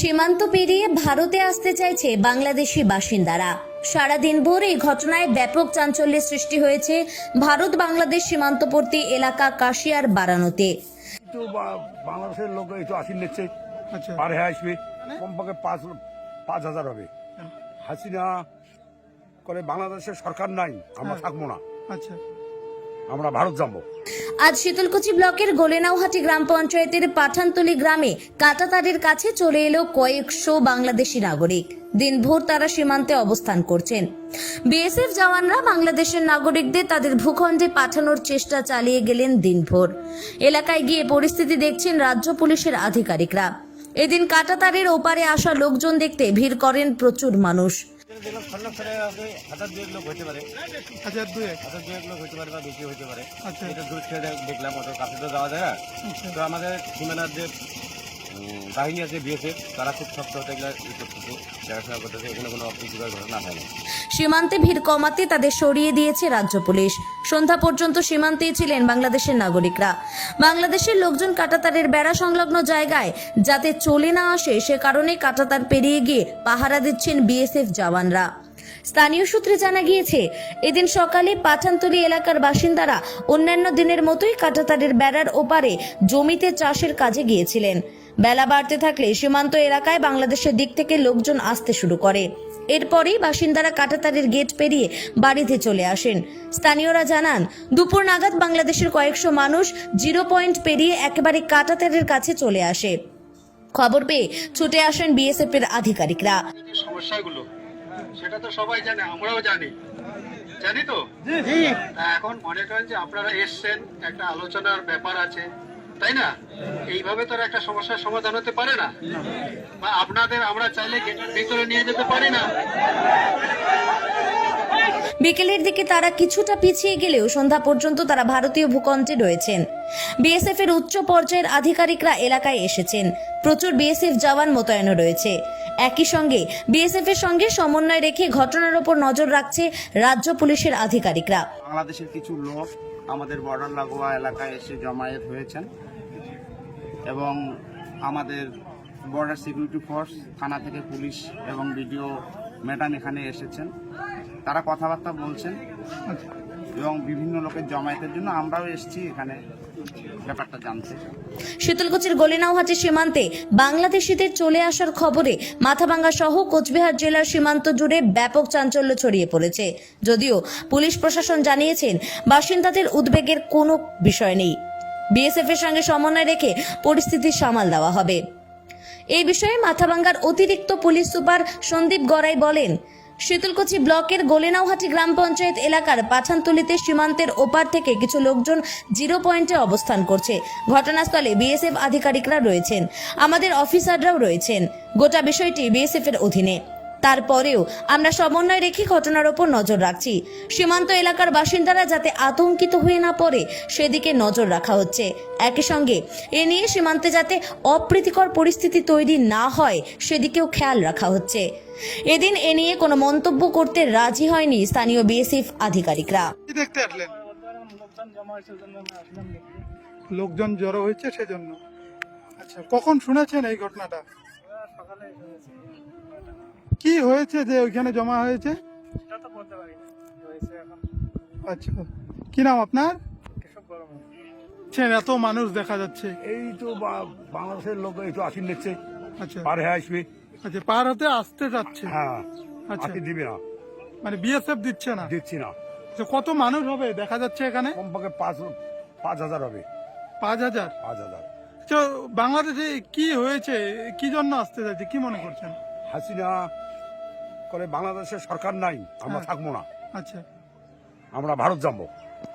সীমান্ত পেরিয়ে ভারতে আসতে চাইছে বাংলাদেশি বাসিন্দারা। সারাদিন ভোর এই ঘটনায় ব্যাপক চাঞ্চল্যের সৃষ্টি হয়েছে ভারত বাংলাদেশ সীমান্তবর্তী এলাকা কাশিয়ার বারানোতে। একটু বাংলাদেশের লোক একটু আসি নিচ্ছে। আচ্ছা। পার হয়ে আসবে। কমপক্ষে পাঁচ পাঁচ হাজার হবে। হাসিনা করে বাংলাদেশের সরকার নাই আমরা হ্যাঁ। থাকব না। আচ্ছা। আমরা ভারত যাব। আজ শীতলকুচি ব্লকের গোলেনাউহাটি গ্রাম পঞ্চায়েতের পাঠানতলি গ্রামে কাটাতারের কাছে চলে এলো কয়েকশো বাংলাদেশি নাগরিক। দিনভর তারা সীমান্তে অবস্থান করছেন। বিএসএফ জওয়ানরা বাংলাদেশের নাগরিকদের তাদের ভূখণ্ডে পাঠানোর চেষ্টা চালিয়ে গেলেন দিনভর। এলাকায় গিয়ে পরিস্থিতি দেখছেন রাজ্য পুলিশের আধিকারিকরা। এদিন কাটাতারের ওপারে আসা লোকজন দেখতে ভিড় করেন প্রচুর মানুষ। দেখলাম খন্ডক করে হাজার দুয়েক লোক হতে পারে। হাজার দুয়েক? হাজার দুয়েক লোক হতে পারে বা বেশি হতে পারে। আচ্ছা। এটা দূর দেখলাম অত কাছে তো যাওয়া যায় না। আচ্ছা। তো আমাদের সীমানার যে বাহিনী আছে বিএসএফ তারা খুব শক্ত হতে গেলে করতেছে দেখাশোনা করতেছে এখানে কোনো অপ্রীতিকর ঘটনা হয় না। সীমান্তে ভিড় কমাতে তাদের সরিয়ে দিয়েছে রাজ্য পুলিশ। সন্ধ্যা পর্যন্ত সীমান্তেই ছিলেন বাংলাদেশের নাগরিকরা। বাংলাদেশের লোকজন কাটাতারের বেড়া সংলগ্ন জায়গায় যাতে চলে না আসে, সে কারণে কাটাতার পেরিয়ে গিয়ে পাহারা দিচ্ছেন বিএসএফ জওয়ানরা। স্থানীয় সূত্রে জানা গিয়েছে, এদিন সকালে পাঠানতলি এলাকার বাসিন্দারা অন্যান্য দিনের মতোই কাটাতারের বেড়ার ওপারে জমিতে চাষের কাজে গিয়েছিলেন। বেলা বাড়তে থাকলে সীমান্ত এলাকায় বাংলাদেশের দিক থেকে লোকজন আসতে শুরু করে। এরপরেই বাসিন্দারা কাটাতারের গেট পেরিয়ে বাড়িতে চলে আসেন। স্থানীয়রা জানান, দুপুর নাগাদ বাংলাদেশের কয়েকশো মানুষ জিরো পয়েন্ট পেরিয়ে একেবারে কাটাতারের কাছে চলে আসে। খবর পেয়ে ছুটে আসেন বিএসএফ এর আধিকারিকরা সমস্যাগুলো সেটা তো সবাই জানে আমরাও জানি। জানি তো? এখন মনে করেন যে আপনারা এসছেন একটা আলোচনার ব্যাপার আছে তাই না? এইভাবে তো একটা সমস্যার সমাধান হতে পারে না। বা আপনাদের আমরা চাইলে গেটের ভিতরে নিয়ে যেতে পারি না। বিকেলের দিকে তারা কিছুটা পিছিয়ে গেলেও সন্ধ্যা পর্যন্ত তারা ভারতীয় ভূখণ্ডে রয়েছেন। বিএসএফ এর উচ্চ পর্যায়ের আধিকারিকরা এলাকায় এসেছেন। প্রচুর বিএসএফ জওয়ান মোতায়েন রয়েছে। একই সঙ্গে বিএসএফ এর সঙ্গে সমন্বয় রেখে ঘটনার ওপর নজর রাখছে রাজ্য পুলিশের আধিকারিকরা। বাংলাদেশের কিছু লোক আমাদের বর্ডার লাগোয়া এলাকায় এসে জমায়েত হয়েছেন এবং আমাদের বর্ডার সিকিউরিটি ফোর্স, থানা থেকে পুলিশ এবং বিডিও ম্যাডাম এখানে এসেছেন। তারা কথাবার্তা বলছেন এবং বিভিন্ন লোকের জমায়েতের জন্য আমরাও এসেছি এখানে। শীতলকুচির গলিনাওহাটি সীমান্তে বাংলাদেশিদের চলে আসার খবরে মাথাভাঙ্গা সহ কোচবিহার জেলার সীমান্ত জুড়ে ব্যাপক চাঞ্চল্য ছড়িয়ে পড়েছে। যদিও পুলিশ প্রশাসন জানিয়েছেন, বাসিন্দাদের উদ্বেগের কোনো বিষয় নেই। বিএসএফ এর সঙ্গে সমন্বয় রেখে পরিস্থিতি সামাল দেওয়া হবে। এই বিষয়ে মাথাভাঙ্গার অতিরিক্ত পুলিশ সুপার সন্দীপ গড়াই বলেন শীতলকুচি ব্লকের গোলেনাউহাটি গ্রাম পঞ্চায়েত এলাকার পাঠানতলিতে সীমান্তের ওপার থেকে কিছু লোকজন জিরো পয়েন্টে অবস্থান করছে। ঘটনাস্থলে বিএসএফ আধিকারিকরা রয়েছেন। আমাদের অফিসাররাও রয়েছেন। গোটা বিষয়টি বিএসএফ এর অধীনে। তারপরেও আমরা সমন্বয় রেখে ঘটনার ওপর নজর রাখছি। সীমান্ত এলাকার বাসিন্দারা যাতে আতঙ্কিত হয়ে না পড়ে সেদিকে নজর রাখা হচ্ছে। একই সঙ্গে এ নিয়ে সীমান্তে যাতে অপ্রীতিকর পরিস্থিতি তৈরি না হয় সেদিকেও খেয়াল রাখা হচ্ছে। এদিন এ নিয়ে কোনো মন্তব্য করতে রাজি হয়নি স্থানীয় বিএসএফ আধিকারিকরা। লোকজন জড়ো হয়েছে সেজন্য। আচ্ছা কখন শুনেছেন এই ঘটনাটা? কি হয়েছে যে ওইখানে জমা হয়েছে? আচ্ছা। কি নাম আপনার? এত মানুষ দেখা যাচ্ছে। এই তো বা- বাংলাদেশের লোক একটু আসি নিচ্ছে আচ্ছা। পার হয়ে আসবে। আচ্ছা পার হতে আসতে যাচ্ছে। হ্যাঁ আচ্ছা। দিবে না। মানে বিএসএফ দিচ্ছে না? দিচ্ছি না। আচ্ছা, কত মানুষ হবে দেখা যাচ্ছে এখানে? কমপক্ষে পাঁচ পাঁচ হাজার হবে। পাঁচ হাজার? পাঁচ হাজার। তো বাংলাদেশে কি হয়েছে? কি জন্য আসতে যাচ্ছে? কি মনে করছেন? হাসিনা করে বাংলাদেশের সরকার নাই আমরা হ্যাঁ। থাকব না। আচ্ছা। আমরা ভারত যাব।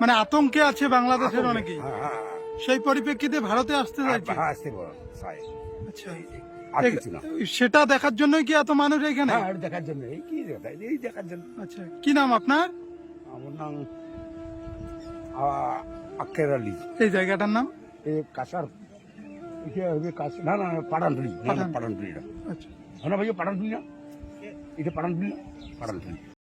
মানে আতঙ্কে আছে বাংলাদেশের অনেকেই। হ্যাঁ হ্যাঁ সেই পরিপ্রেক্ষিতে ভারতে আসতে চাই। আচ্ছা। সেটা দেখার জন্যই কি এত মানুষ এখানে? দেখার জন্য। এই কি এই দেখার জন্য। আচ্ছা কি নাম আপনার? আমার নাম আক্কের আলী। এই জায়গাটার নাম? এই কাঁসার কাছ না না পাড়ানটুলি না না। আচ্ছা। হ্যাঁ না ভাইয়া পাড়ানটুলি না এটা পাড়ানটুলি না পাড়ানটুলি